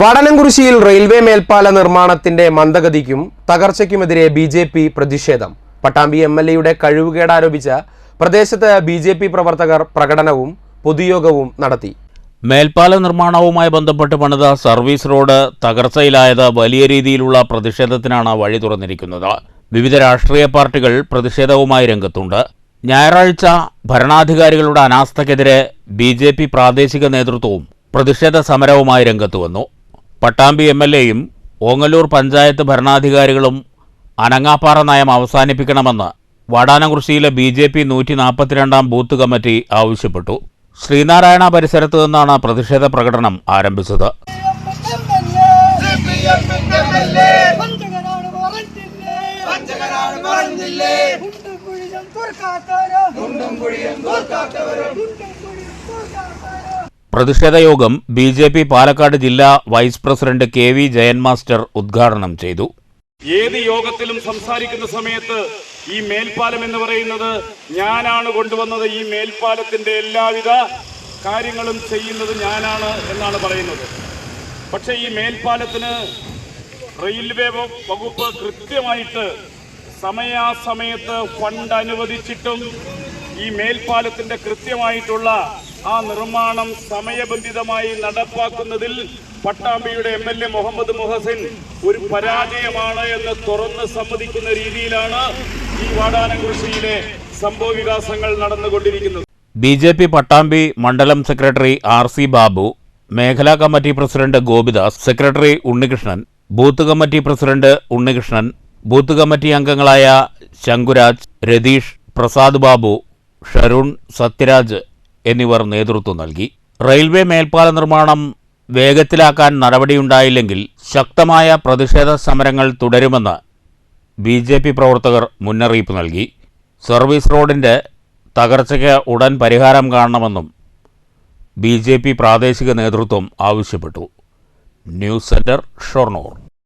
വടനംകുറിശിയിൽ railway മേൽപ്പാല നിർമ്മാണത്തിന്റെ മന്ദഗതിക്കും തകർച്ചയ്ക്കുമെതിരെ ബി ജെ പി പ്രതിഷേധം. പട്ടാമ്പി എം എൽ എയുടെ കഴിവുകേടാരോപിച്ച പ്രദേശത്ത് ബി ജെ പി പ്രവർത്തകർ പ്രകടനവും പൊതുയോഗവും നടത്തി. മേൽപ്പാല നിർമ്മാണവുമായി ബന്ധപ്പെട്ട് പണിത സർവീസ് റോഡ് തകർച്ചയിലായത് വലിയ രീതിയിലുള്ള പ്രതിഷേധത്തിനാണ് വഴി തുറന്നിരിക്കുന്നത്. വിവിധ രാഷ്ട്രീയ പാർട്ടികൾ പ്രതിഷേധവുമായി രംഗത്തുണ്ട്. ഞായറാഴ്ച ഭരണാധികാരികളുടെ അനാസ്ഥക്കെതിരെ ബി പ്രാദേശിക നേതൃത്വവും പ്രതിഷേധ സമരവുമായി രംഗത്തു വന്നു. പട്ടാമ്പി എം എൽ എയും ഓങ്ങല്ലൂർ പഞ്ചായത്ത് ഭരണാധികാരികളും അനങ്ങാപ്പാറ നയം അവസാനിപ്പിക്കണമെന്ന് വാടാനകുറിശിയിലെ ബി ജെ പി നൂറ്റി നാൽപ്പത്തിരണ്ടാം ബൂത്ത് കമ്മിറ്റി ആവശ്യപ്പെട്ടു. ശ്രീനാരായണ പരിസരത്തു നിന്നാണ് പ്രതിഷേധ പ്രകടനം ആരംഭിച്ചത്. തുറക്കാത്തവരോ പ്രതിഷേധ യോഗം ബി ജെ പി പാലക്കാട് ജില്ലാ vice president K V Jayan master ഉദ്ഘാടനം ചെയ്തു. ഏത് യോഗത്തിലും സംസാരിക്കുന്ന സമയത്ത് ഈ മേൽപ്പാലം എന്ന് പറയുന്നത് ഞാനാണ് കൊണ്ടുവന്നത് ഈ മേൽപ്പാലത്തിന്റെ എല്ലാവിധ കാര്യങ്ങളും ചെയ്യുന്നത് ഞാനാണ് എന്നാണ് പറയുന്നത്. പക്ഷേ ഈ മേൽപ്പാലത്തിന് റെയിൽവേ വകുപ്പ് കൃത്യമായിട്ട് സമയാസമയത്ത് ഫണ്ട് അനുവദിച്ചിട്ടും ഈ മേൽപ്പാലത്തിന്റെ കൃത്യമായിട്ടുള്ള ആ നിർമ്മാണം സമയബന്ധിതമായി നടപ്പാക്കുന്നതിൽ പട്ടാമ്പിയുടെ M L A Muhammad Muhsin ഒരു പരാജയമാണ് എന്ന് തുറന്ന് സമ്മതിക്കുന്ന രീതിയിലാണ് ഈ വാടാനംകുറിശിയിലെ സംഭവ വികാസങ്ങൾ നടന്നുകൊണ്ടിരിക്കുന്നത്. ബി ജെ പി പട്ടാമ്പി മണ്ഡലം സെക്രട്ടറി ആർ സി ബാബു മേഖലാ committee president Gopidas secretary Unnikrishnan booth committee president Unnikrishnan booth committee അംഗങ്ങളായ ശങ്കുരാജ് രതീഷ് പ്രസാദ് ബാബു ഷരുൺ സത്യരാജ് എന്നിവർ നേതൃത്വം നൽകി. റെയിൽവേ മേൽപ്പാല നിർമ്മാണം വേഗത്തിലാക്കാൻ നടപടിയുണ്ടായില്ലെങ്കിൽ ശക്തമായ പ്രതിഷേധ സമരങ്ങൾ തുടരുമെന്ന് ബി ജെ പി പ്രവർത്തകർ മുന്നറിയിപ്പ് നൽകി. സർവീസ് റോഡിന്റെ തകർച്ചയ്ക്ക് ഉടൻ പരിഹാരം കാണണമെന്നും ബി പ്രാദേശിക നേതൃത്വം ആവശ്യപ്പെട്ടു. News centre Shoranur.